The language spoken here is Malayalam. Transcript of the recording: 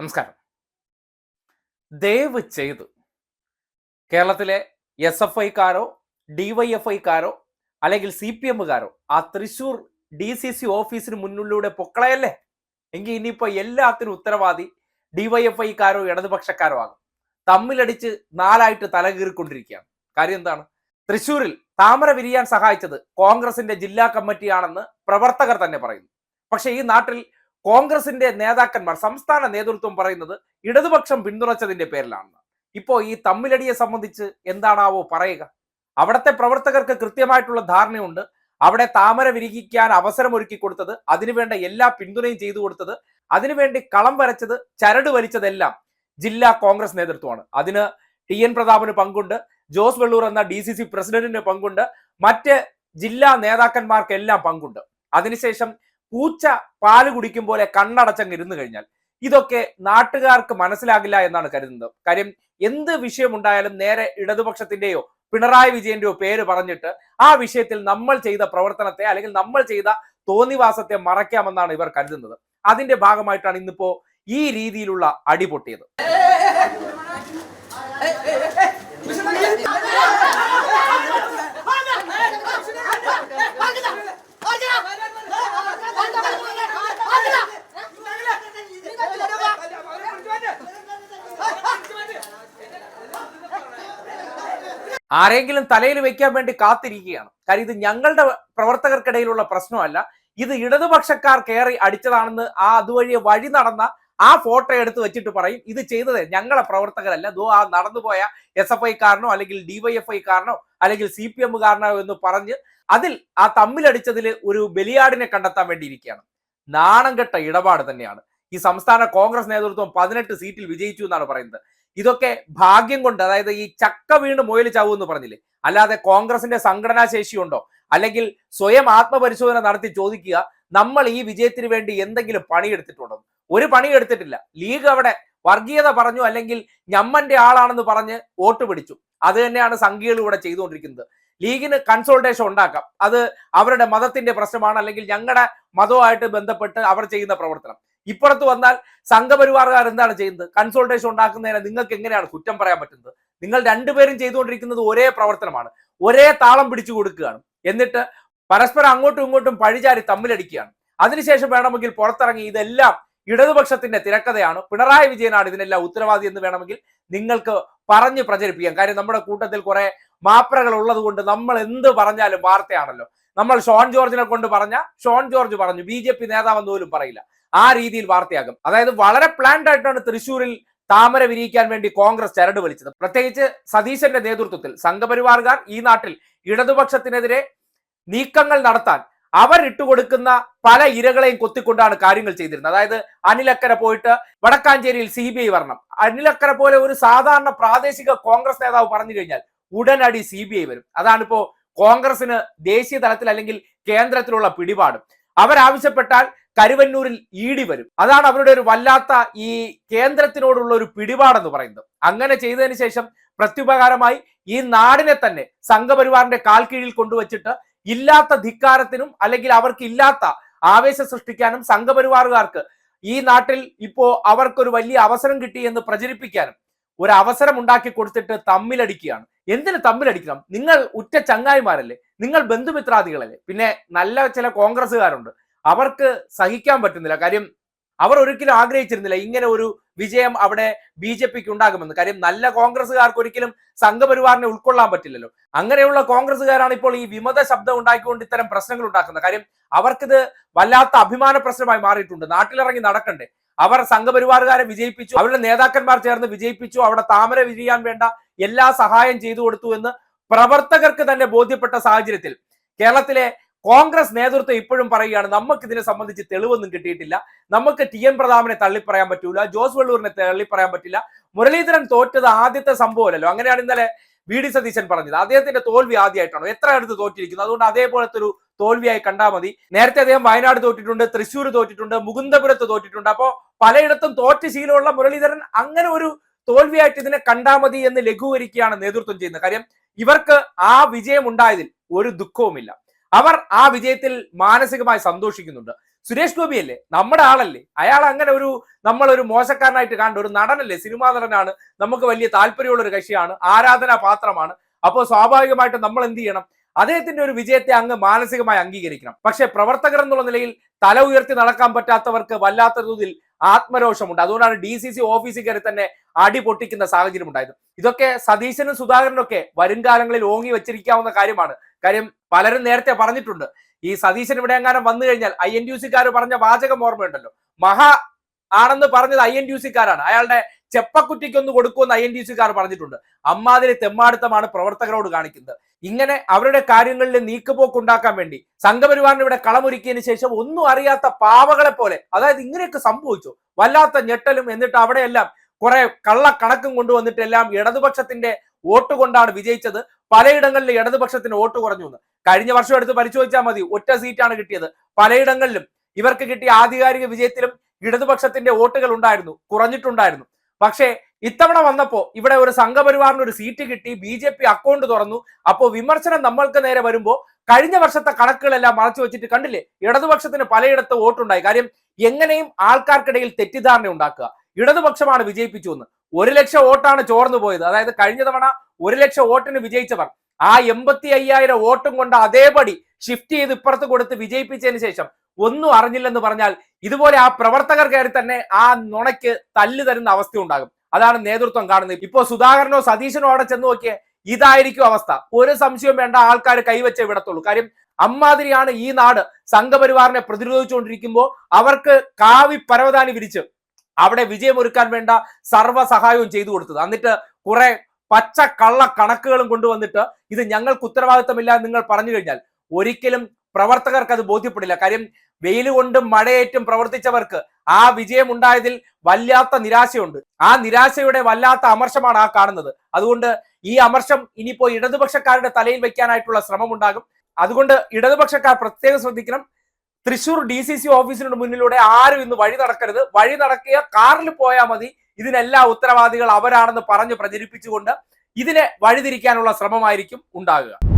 നമസ്കാരം. ദയവ് ചെയ്ത് കേരളത്തിലെ എസ് എഫ് ഐക്കാരോ ഡി വൈ എഫ് ഐക്കാരോ അല്ലെങ്കിൽ സി പി എമ്മുകാരോ ആ തൃശൂർ ഡി സി സി ഓഫീസിന് മുന്നിലൂടെ പൊക്കളയല്ലേ? എങ്കിൽ ഇനിയിപ്പോ എല്ലാത്തിനും ഉത്തരവാദി ഡി വൈ എഫ് ഐക്കാരോ ഇടതുപക്ഷക്കാരോ ആകും. തമ്മിലടിച്ച് നാലായിട്ട് തലകീറിക്കൊണ്ടിരിക്കുകയാണ്. കാര്യം എന്താണ്? തൃശൂരിൽ താമര വിരിയാൻ സഹായിച്ചത് കോൺഗ്രസിന്റെ ജില്ലാ കമ്മിറ്റിയാണെന്ന് പ്രവർത്തകർ തന്നെ പറയുന്നു. പക്ഷേ ഈ നാട്ടിൽ കോൺഗ്രസിന്റെ നേതാക്കന്മാർ സംസ്ഥാന നേതൃത്വം പറയുന്നത് ഇടതുപക്ഷം പിന്തുണച്ചതിന്റെ പേരിലാണ് ഇപ്പോ ഈ തമ്മിലടിയെ സംബന്ധിച്ച് എന്താണാവോ പറയുക. അവിടത്തെ പ്രവർത്തകർക്ക് കൃത്യമായിട്ടുള്ള ധാരണയുണ്ട്. അവിടെ താമര വിരിയിക്കാൻ അവസരം ഒരുക്കി കൊടുത്തത് അതിനുവേണ്ട എല്ലാ പിന്തുണയും ചെയ്തു കൊടുത്തത് അതിനുവേണ്ടി കളം വരച്ചത് ചരട് വലിച്ചതെല്ലാം ജില്ലാ കോൺഗ്രസ് നേതൃത്വമാണ്. അതിന് ടി എൻ പ്രതാപന് പങ്കുണ്ട് ജോസ് വെള്ളൂർ എന്ന ഡി സി സി പ്രസിഡന്റിന് പങ്കുണ്ട് മറ്റ് ജില്ലാ നേതാക്കന്മാർക്കെല്ലാം പങ്കുണ്ട്. അതിനുശേഷം പൂച്ച പാൽ കുടിക്കും പോലെ കണ്ണടച്ചങ്ങ് ഇരുന്നു കഴിഞ്ഞാൽ ഇതൊക്കെ നാട്ടുകാർക്ക് മനസ്സിലാകില്ല എന്നാണ് കരുതുന്നത് കാര്യം എന്ത് വിഷയമുണ്ടായാലും നേരെ ഇടതുപക്ഷത്തിന്റെയോ പിണറായി വിജയന്റെയോ പേര് പറഞ്ഞിട്ട് ആ വിഷയത്തിൽ നമ്മൾ ചെയ്ത പ്രവർത്തനത്തെ അല്ലെങ്കിൽ നമ്മൾ ചെയ്ത തോന്നിവാസത്തെ മറയ്ക്കാമെന്നാണ് ഇവർ കരുതുന്നത് അതിന്റെ ഭാഗമായിട്ടാണ് ഇന്നിപ്പോ ഈ രീതിയിലുള്ള അടി ആരെങ്കിലും തലയിൽ വെക്കാൻ വേണ്ടി കാത്തിരിക്കുകയാണ്. കാര്യം ഇത് ഞങ്ങളുടെ പ്രവർത്തകർക്കിടയിലുള്ള പ്രശ്നമല്ല. ഇത് ഇടതുപക്ഷക്കാർ കയറി അടിച്ചതാണെന്ന് ആ അതുവഴി വഴി നടന്ന ആ ഫോട്ടോ എടുത്ത് വെച്ചിട്ട് പറയും. ഇത് ചെയ്തത് ഞങ്ങളെ പ്രവർത്തകരല്ല. ദോ ആ നടന്നുപോയ എസ് എഫ് ഐക്കാരനോ അല്ലെങ്കിൽ ഡിവൈഎഫ് ഐക്കാരനോ അല്ലെങ്കിൽ സി പി എമ്മുകാരനോ എന്ന് പറഞ്ഞ് അതിൽ ആ തമ്മിലടിച്ചതിൽ ഒരു ബലിയാടിനെ കണ്ടെത്താൻ വേണ്ടിയിരിക്കുകയാണ്. നാണം കെട്ട ഇടപാട് തന്നെയാണ്. ഈ സംസ്ഥാന കോൺഗ്രസ് നേതൃത്വം പതിനെട്ട് സീറ്റിൽ വിജയിച്ചു എന്നാണ് പറയുന്നത്. ഇതൊക്കെ ഭാഗ്യം കൊണ്ട് അതായത് ഈ ചക്ക വീണ് മുയൽ ചാവൂ എന്ന് പറഞ്ഞില്ലേ? അല്ലാതെ കോൺഗ്രസിന്റെ സംഘടനാ ശേഷിയുണ്ടോ അല്ലെങ്കിൽ സ്വയം ആത്മപരിശോധന നടത്തി ചോദിക്കുക നമ്മൾ ഈ വിജയത്തിന് വേണ്ടി എന്തെങ്കിലും പണിയെടുത്തിട്ടുണ്ടോ? ഒരു പണിയെടുത്തിട്ടില്ല ലീഗ് അവിടെ വർഗീയത പറഞ്ഞു അല്ലെങ്കിൽ ഞമ്മന്റെ ആളാണെന്ന് പറഞ്ഞ് വോട്ട് പിടിച്ചു. അത് തന്നെയാണ് സംഘികൾ ഇവിടെ ചെയ്തുകൊണ്ടിരിക്കുന്നത്. ലീഗിന് കൺസോൾട്ടേഷൻ ഉണ്ടാക്കാം. അത് അവരുടെ മതത്തിന്റെ പ്രശ്നമാണ് അല്ലെങ്കിൽ ഞങ്ങളുടെ മതവുമായിട്ട് ബന്ധപ്പെട്ട് അവർ ചെയ്യുന്ന പ്രവർത്തനം. ഇപ്പുറത്ത് വന്നാൽ സംഘപരിവാറുകാർ എന്താണ് ചെയ്യുന്നത്? കൺസൾട്ടേഷൻ ഉണ്ടാക്കുന്നതിന് നിങ്ങൾക്ക് എങ്ങനെയാണ് കുറ്റം പറയാൻ പറ്റുന്നത്? നിങ്ങൾ രണ്ടുപേരും ചെയ്തുകൊണ്ടിരിക്കുന്നത് ഒരേ പ്രവർത്തനമാണ്. ഒരേ താളം പിടിച്ചു കൊടുക്കുകയാണ്. എന്നിട്ട് പരസ്പരം അങ്ങോട്ടും ഇങ്ങോട്ടും പഴിചാരി തമ്മിലടിക്കുകയാണ്. അതിനുശേഷം വേണമെങ്കിൽ പുറത്തിറങ്ങി ഇതെല്ലാം ഇടതുപക്ഷത്തിന്റെ തിരക്കഥയാണ്. പിണറായി വിജയനാണ് ഇതിനെല്ലാം ഉത്തരവാദി എന്ന് വേണമെങ്കിൽ നിങ്ങൾക്ക് പറഞ്ഞ് പ്രചരിപ്പിക്കാം. കാര്യം നമ്മുടെ കൂട്ടത്തിൽ കുറെ മാപ്രകൾ ഉള്ളത് കൊണ്ട് നമ്മൾ എന്ത് പറഞ്ഞാലും വാർത്തയാണല്ലോ. നമ്മൾ ഷോൺ ജോർജിനെ കൊണ്ട് പറഞ്ഞ ഷോൺ ജോർജ് പറഞ്ഞു. ബി ജെ പി നേതാവെന്ന് പോലും പറയില്ല. ആ രീതിയിൽ വാർത്തയാകും. അതായത് വളരെ പ്ലാൻഡ് ആയിട്ടാണ് തൃശ്ശൂരിൽ താമര വിരിയിക്കാൻ വേണ്ടി കോൺഗ്രസ് ചരട് വലിച്ചത്. പ്രത്യേകിച്ച് സതീശന്റെ നേതൃത്വത്തിൽ സംഘപരിവാറുകാർ ഈ നാട്ടിൽ ഇടതുപക്ഷത്തിനെതിരെ നീക്കങ്ങൾ നടത്താൻ അവർ ഇട്ടുകൊടുക്കുന്ന പല ഇരകളെയും കൊത്തിക്കൊണ്ടാണ് കാര്യങ്ങൾ ചെയ്തിരുന്നത്. അതായത് അനിലക്കര പോയിട്ട് വടക്കാഞ്ചേരിയിൽ സി ബി ഐ വരണം. അനിലക്കര പോലെ ഒരു സാധാരണ പ്രാദേശിക കോൺഗ്രസ് നേതാവ് പറഞ്ഞു കഴിഞ്ഞാൽ ഉടനടി സി ബി ഐ വരും. അതാണിപ്പോ കോൺഗ്രസിന് ദേശീയ തലത്തിൽ അല്ലെങ്കിൽ കേന്ദ്രത്തിലുള്ള പിടിപാട്. അവരാവശ്യപ്പെട്ടാൽ കരുവന്നൂരിൽ ഈടി വരും. അതാണ് അവരുടെ ഒരു വല്ലാത്ത ഈ കേന്ദ്രത്തിനോടുള്ള ഒരു പിടിപാടെന്ന് പറയുന്നത്. അങ്ങനെ ചെയ്തതിന് ശേഷം പ്രത്യുപകാരമായി ഈ നാടിനെ തന്നെ സംഘപരിവാറിന്റെ കാൽ കീഴിൽ കൊണ്ടുവച്ചിട്ട് ഇല്ലാത്ത ധിക്കാരത്തിനും അല്ലെങ്കിൽ അവർക്ക് ഇല്ലാത്ത ആവേശം സൃഷ്ടിക്കാനും സംഘപരിവാറുകാർക്ക് ഈ നാട്ടിൽ ഇപ്പോ അവർക്കൊരു വലിയ അവസരം കിട്ടി എന്ന് പ്രചരിപ്പിക്കാനും ഒരു അവസരം ഉണ്ടാക്കി കൊടുത്തിട്ട് തമ്മിലടിക്കുകയാണ്. എന്തിന് തമ്മിലടിക്കണം? നിങ്ങൾ ഉറ്റ ചങ്ങായിമാരല്ലേ. നിങ്ങൾ ബന്ധുമിത്രാദികളല്ലേ? പിന്നെ നല്ല ചില കോൺഗ്രസ്സുകാരുണ്ട്. അവർക്ക് സഹിക്കാൻ പറ്റുന്നില്ല. കാര്യം അവർ ഒരിക്കലും ആഗ്രഹിച്ചിരുന്നില്ല ഇങ്ങനെ ഒരു വിജയം അവിടെ ബി ജെ പിക്ക് ഉണ്ടാകുമെന്ന്. കാര്യം നല്ല കോൺഗ്രസ്സുകാർക്ക് ഒരിക്കലും സംഘപരിവാറിനെ ഉൾക്കൊള്ളാൻ പറ്റില്ലല്ലോ. അങ്ങനെയുള്ള കോൺഗ്രസ്സുകാരാണ് ഇപ്പോൾ ഈ വിമത ശബ്ദം ഉണ്ടാക്കിക്കൊണ്ട് ഇത്തരം പ്രശ്നങ്ങൾ ഉണ്ടാക്കുന്നത്. കാര്യം അവർക്കിത് വല്ലാത്ത അഭിമാന പ്രശ്നമായി മാറിയിട്ടുണ്ട്. നാട്ടിലിറങ്ങി നടക്കണ്ടേ? അവർ സംഘപരിവാറുകാരെ വിജയിപ്പിച്ചു അവരുടെ നേതാക്കന്മാർ ചേർന്ന് വിജയിപ്പിച്ചു അവിടെ താമര വിരിയാൻ വേണ്ട എല്ലാ സഹായം ചെയ്തു കൊടുത്തു എന്ന് പ്രവർത്തകർക്ക് തന്നെ ബോധ്യപ്പെട്ട സാഹചര്യത്തിൽ കേരളത്തിലെ കോൺഗ്രസ് നേതൃത്വം ഇപ്പോഴും പറയുകയാണ് നമുക്ക് ഇതിനെ സംബന്ധിച്ച് തെളിവൊന്നും കിട്ടിയിട്ടില്ല. നമുക്ക് ടി എൻ പ്രതാപനെ തള്ളിപ്പറയാൻ പറ്റൂല ജോസ് വെള്ളൂരിനെ തള്ളിപ്പറയാൻ പറ്റില്ല. മുരളീധരൻ തോറ്റത് ആദ്യത്തെ സംഭവമല്ലല്ലോ. അങ്ങനെയാണ് ഇന്നലെ വി. ഡി. സതീശൻ പറഞ്ഞത്. അദ്ദേഹത്തിന്റെ തോൽവി ആദ്യമായിട്ടാണോ? എത്ര അടുത്ത് തോറ്റിരിക്കുന്നു? അതുകൊണ്ട് അതേപോലത്തെ ഒരു തോൽവിയായി കണ്ടാൽ മതി. നേരത്തെ അദ്ദേഹം വയനാട് തോറ്റിട്ടുണ്ട് തൃശ്ശൂർ തോറ്റിട്ടുണ്ട് മുകുന്ദപുരത്ത് തോറ്റിട്ടുണ്ട്. അപ്പോൾ പലയിടത്തും തോറ്റ് ശീലമുള്ള മുരളീധരൻ അങ്ങനെ ഒരു തോൽവിയായിട്ട് ഇതിനെ കണ്ടാൽ മതി എന്ന് ലഘൂകരിക്കുകയാണ് നേതൃത്വം ചെയ്യുന്നത്. കാര്യം ഇവർക്ക് ആ വിജയം ഉണ്ടായതിൽ ഒരു ദുഃഖവുമില്ല. അവർ ആ വിജയത്തിൽ മാനസികമായി സന്തോഷിക്കുന്നുണ്ട്. സുരേഷ് ഗോപി അല്ലേ നമ്മുടെ ആളല്ലേ? അയാൾ അങ്ങനെ ഒരു നമ്മളൊരു മോശക്കാരനായിട്ട് കാണേണ്ട ഒരു നടനല്ലേ? സിനിമാ നടനാണ്. നമുക്ക് വലിയ താല്പര്യമുള്ള ഒരു കക്ഷിയാണ്. ആരാധനാ പാത്രമാണ്. അപ്പോൾ സ്വാഭാവികമായിട്ട് നമ്മൾ എന്ത് ചെയ്യണം? അദ്ദേഹത്തിന്റെ ഒരു വിജയത്തെ അങ്ങ് മാനസികമായി അംഗീകരിക്കണം. പക്ഷെ പ്രവർത്തകർ എന്നുള്ള നിലയിൽ തല ഉയർത്തി നടക്കാൻ പറ്റാത്തവർക്ക് വല്ലാത്ത തോതിൽ ആത്മരോഷമുണ്ട്. അതുകൊണ്ടാണ് ഡി സി സി ഓഫീസിൽ കയറി തന്നെ അടി പൊട്ടിക്കുന്ന സാഹചര്യം ഉണ്ടായത്. ഇതൊക്കെ സതീശനും സുധാകരനും ഒക്കെ വരും കാലങ്ങളിൽ ഓങ്ങി വെച്ചിരിക്കാവുന്ന കാര്യമാണ്. കാര്യം പലരും നേരത്തെ പറഞ്ഞിട്ടുണ്ട്. ഈ സതീശൻ ഇവിടെ എങ്ങാനും വന്നു കഴിഞ്ഞാൽ ഐ എൻ യു സിക്കാർ പറഞ്ഞ വാചകം ഓർമ്മയുണ്ടല്ലോ. മഹാ ആണെന്ന് പറഞ്ഞത് ഐ എൻ യു സിക്കാരാണ്. അയാളുടെ ചെപ്പക്കുറ്റിക്കൊന്ന് കൊടുക്കുമെന്ന് ഐ എൻ ഡി സിക്കാർ പറഞ്ഞിട്ടുണ്ട്. അമ്മാതിരി തെമ്മാടുത്തമാണ് പ്രവർത്തകരോട് കാണിക്കുന്നത്. ഇങ്ങനെ അവരുടെ കാര്യങ്ങളിൽ നീക്കുപോക്ക് ഉണ്ടാക്കാൻ വേണ്ടി സംഘപരിവാറിന് ഇവിടെ കളമൊരുക്കിയതിന് ശേഷം ഒന്നും അറിയാത്ത പാവകളെ പോലെ അതായത് ഇങ്ങനെയൊക്കെ സംഭവിച്ചു. വല്ലാത്ത ഞെട്ടലും എന്നിട്ട് അവിടെയെല്ലാം കുറെ കള്ള കണക്കും കൊണ്ടുവന്നിട്ട് എല്ലാം ഇടതുപക്ഷത്തിന്റെ വോട്ട് കൊണ്ടാണ് വിജയിച്ചത്. പലയിടങ്ങളിലും ഇടതുപക്ഷത്തിന് വോട്ട് കുറഞ്ഞു എന്ന്. കഴിഞ്ഞ വർഷം എടുത്ത് പരിശോധിച്ചാൽ മതി ഒറ്റ സീറ്റാണ് കിട്ടിയത്. പലയിടങ്ങളിലും ഇവർക്ക് കിട്ടിയ ആധികാരിക വിജയത്തിലും ഇടതുപക്ഷത്തിന്റെ വോട്ടുകൾ ഉണ്ടായിരുന്നു കുറഞ്ഞിട്ടുണ്ടായിരുന്നു. പക്ഷേ ഇത്തവണ വന്നപ്പോ ഇവിടെ ഒരു സംഘപരിവാറിന് ഒരു സീറ്റ് കിട്ടി ബി ജെ പി അക്കൗണ്ട് തുറന്നു. അപ്പോൾ വിമർശനം നമ്മൾക്ക് നേരെ വരുമ്പോൾ കഴിഞ്ഞ വർഷത്തെ കണക്കുകളെല്ലാം മറച്ചു വെച്ചിട്ട് കണ്ടില്ലേ? ഇടതുപക്ഷത്തിന് പലയിടത്ത് വോട്ടുണ്ടായി. കാര്യം എങ്ങനെയും ആൾക്കാർക്കിടയിൽ തെറ്റിദ്ധാരണ ഉണ്ടാക്കുക. ഇടതുപക്ഷമാണ് വിജയിപ്പിച്ചു എന്ന് ഒരു ലക്ഷം വോട്ടാണ് ചോർന്നു പോയത്. അതായത് കഴിഞ്ഞ തവണ ഒരു ലക്ഷം വോട്ടിന് വിജയിച്ചവർ ആ എൺപത്തി അയ്യായിരം വോട്ടും കൊണ്ട് അതേപടി ഷിഫ്റ്റ് ചെയ്ത് ഇപ്പുറത്ത് കൊടുത്ത് വിജയിപ്പിച്ചതിന് ശേഷം ഒന്നും അറിഞ്ഞില്ലെന്ന് പറഞ്ഞാൽ ഇതുപോലെ ആ പ്രവർത്തകർ കയറി തന്നെ ആ നുണയ്ക്ക് തല്ല് തരുന്ന അവസ്ഥ ഉണ്ടാകും അതാണ് നേതൃത്വം കാണുന്നത്. ഇപ്പോ സുധാകരനോ സതീശനോ അവിടെ ചെന്ന് നോക്കിയേ ഇതായിരിക്കും അവസ്ഥ. ഒരു സംശയവും വേണ്ട ആൾക്കാർ കൈവച്ചേ വിടത്തുള്ളൂ. കാര്യം അമ്മാതിരിയാണ് ഈ നാട് സംഘപരിവാറിനെ പ്രതിരോധിച്ചുകൊണ്ടിരിക്കുമ്പോൾ അവർക്ക് കാവി പരവതാനി വിരിച്ച് അവിടെ വിജയമൊരുക്കാൻ വേണ്ട സർവ സഹായവും ചെയ്തു കൊടുത്തത്. എന്നിട്ട് കുറെ പച്ച കള്ള കണക്കുകളും കൊണ്ടുവന്നിട്ട് ഇത് ഞങ്ങൾക്ക് ഉത്തരവാദിത്തമില്ല നിങ്ങൾ പറഞ്ഞു കഴിഞ്ഞാൽ ഒരിക്കലും പ്രവർത്തകർക്ക് അത് ബോധ്യപ്പെടില്ല. കാര്യം വെയിൽ കൊണ്ടും മഴയേറ്റും പ്രവർത്തിച്ചവർക്ക് ആ വിജയം ഉണ്ടായതിൽ വല്ലാത്ത നിരാശയുണ്ട്. ആ നിരാശയുടെ വല്ലാത്ത അമർഷമാണ് ആ കാണുന്നത്. അതുകൊണ്ട് ഈ അമർഷം ഇനിയിപ്പോ ഇടതുപക്ഷക്കാരുടെ തലയിൽ വെക്കാനായിട്ടുള്ള ശ്രമം ഉണ്ടാകും അതുകൊണ്ട് ഇടതുപക്ഷക്കാർ പ്രത്യേകം ശ്രദ്ധിക്കണം. തൃശൂർ ഡി സി സി ഓഫീസിന് മുന്നിലൂടെ ആരും ഇന്ന് വഴി നടക്കരുത്. വഴി നടക്കിയ കാറിൽ പോയാൽ മതി. ഇതിനെല്ലാം ഉത്തരവാദികൾ അവരാണെന്ന് പറഞ്ഞ് പ്രചരിപ്പിച്ചുകൊണ്ട് ഇതിനെ വഴിതിരിക്കാനുള്ള ശ്രമമായിരിക്കും ഉണ്ടാകുക.